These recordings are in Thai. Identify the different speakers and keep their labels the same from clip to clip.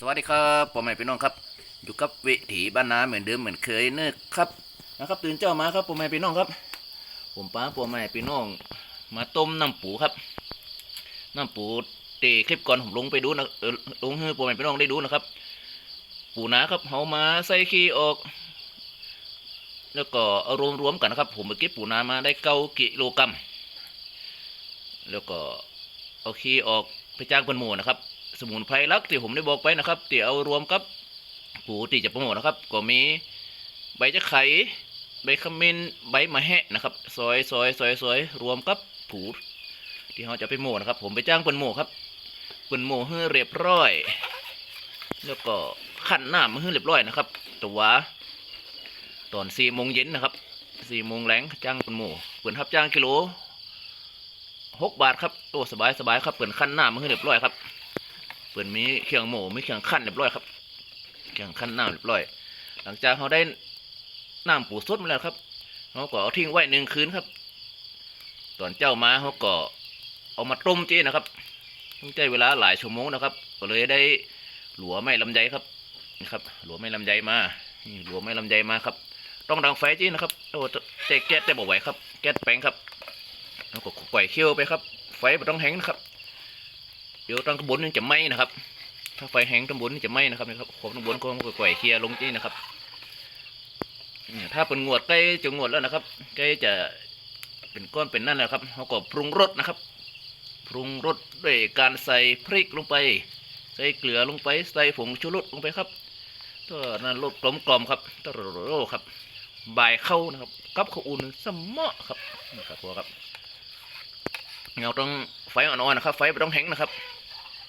Speaker 1: สวัสดีครับผมใหม่พี่น้องครับ อยู่กับวิถีบ้านนาเหมือนเดิมเหมือนเคยเนอะครับนะครับ ตื่นเจ้ามาครับผมใหม่พี่น้องครับ ผมป้าผมใหม่พี่น้อง มาต้มน้ำปูครับ น้ำปูเตะคลิปก่อนผมลงไปดูนะเออลงให้ผมใหม่พี่น้องได้ดูนะครับ ปูนาครับเขามาใส่ขี้ออก แล้วก็เอารวมๆกันนะครับ ผมไปเก็บปูนามาได้เก้ากิโลกรัมแล้วก็เอาขี้ออกไปจ้างเป็นหมูนะครับ สมุนไพรลักที่ผมได้บอกไปนะครับที่เอารวมกับปูที่จะโปรโมทนะครับ ก็มีใบจะไข่ใบขมิ้นใบมะแหะนะครับซอยซอยซอยซอยรวมกับผูที่เขาจะไปโม่นะครับ ผมไปจ้างเป็นโม่ครับเป็นโม่ให้เรียบร้อย แล้วก็ขั้นหน้ามาให้เรียบร้อยนะครับตัวตอนสี่โมงเย็นนะครับสี่โมงแรงจ้างเป็นโม่เปิดทับจ้างกิโลหกบาทครับโอ้สบายสบายครับเปิดขั้นหน้ามาให้เรียบร้อยครับ เปิดมีเครื่องหมูมีเครื่องขั้นเรียบร้อยครับ เครื่องขั้นน้ำเรียบร้อย หลังจากเขาได้น้ำปูสดมาแล้วครับเขาก็เอาทิ้งไว้หนึ่งคืนครับ ตอนเจ้ามาเขาก็เอามาต้มเจนะครับต้องใช้เวลาหลายชั่วโมงนะครับ ก็เลยได้หลัวไม้ลำไยครับนี่ครับ หลัวไม้ลำไยมานี่หลัวไม้ลำไยมาครับ ต้องดังไฟเจนะครับโอ้เจ๊แก๊สได้บอกไหวครับ แก๊สแป้งครับแล้วก็ปล่อยเคี่ยวไปครับ ไฟไม่ต้องแห้งนะครับ เดี๋ยวตอนข้างบนนี่จะไหม้นะครับ ถ้าไฟแห้งข้างบนนี่จะไหม้นะครับนี่ครับข้างบนก็ก่อยๆเคลียร์ลงที่นะครับเนี่ยถ้าเป็นงวดใกล้จะงวดแล้วนะครับใกล้จะเป็นก้อนเป็นนั่นแล้วครับเขาก็ปรุงรสนะครับ ปรุงรสด้วยการใส่พริกลงไป ใส่เกลือลงไปใส่ผงชูรสลงไปครับตัวนั้นรสกลมกล่อมครับตโรโรครับบายเข้านะครับกับข้าวอุ่นสมะครับนี่ครับพวครับ เงาต้องไฟอ่อนๆนะครับ ไฟไม่ต้องแห้งนะครับ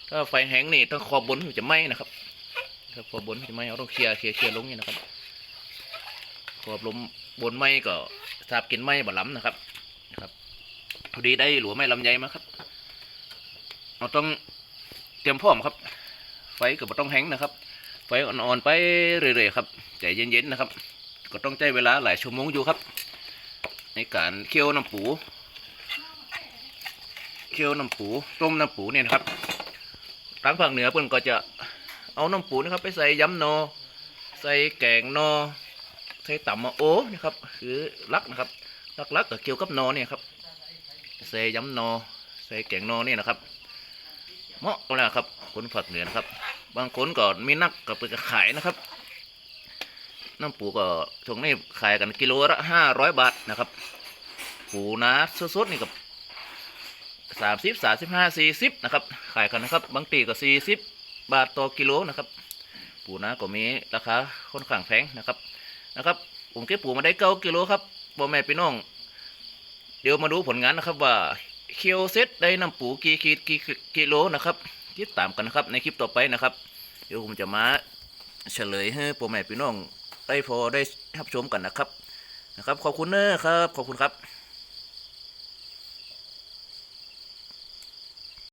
Speaker 1: ถ้าไฟแห้งนี่ต้องขอบบนจะไหม้นะครับถ้าขอบบนจะไหม้เราต้องเคลียร์เคลียร์เคลียร์ลงนี่นะครับขอบลมบนไหม้ก็ทราบกินไหม้บ่ล้ำนะครับนะครับพอดีได้หลัวไม้ลำไยมาครับ เราต้องเตรียมพร้อมครับ ไฟก็บ่ต้องแห้งนะครับ ไฟอ่อนๆไปเรื่อยๆครับใจเย็นๆนะครับ ก็ต้องใช้เวลาหลายชั่วโมงอยู่ครับ ในการเคี่ยวน้ำปู เคี่ยวน้ำปูต้มน้ำปูเนี่ยนะครับทางภาคเหนือเพิ่อนก็จะเอาน้ำปูนะครับ ไปใส่ยำนอ ใส่แกงนอ ใส่ตำมะโอ้นะครับ คือลักนะครับลักๆก็เกี่ยวกับนอเนี่ยครับใส่ยำนอ ใส่แกงนอเนี่ยนะครับเหมาะกันแล้วครับคนภาคเหนือนะครับ บางคนก็มีนักก็ไปขายนะครับ น้ำปูก็ช่วงนี้ขายกันกิโลละห้าร้อยบาทนะครับ ปูนาสดๆนี่กับ สามสิบสามสิบห้าสี่สิบนะครับ ขายกันนะครับ บางตีก็สี่สิบบาทต่อกิโลนะครับ ปูนาก็มีราคาค่อนข้างแพงนะครับนะครับ ผมเก็บปูมาได้เก้ากิโลครับบ่แม่พี่น้อง เดี๋ยวมาดูผลงานนะครับว่าเคียวเซตได้น้ำปูกี่ขีดกี่กิโลนะครับติดตามกันนะครับในคลิปต่อไปนะครับ เดี๋ยวผมจะมาเฉลยให้พ่อแม่พี่น้องได้พอได้รับชมกันนะครับนะครับ ขอบคุณเนอะครับ ขอบคุณครับ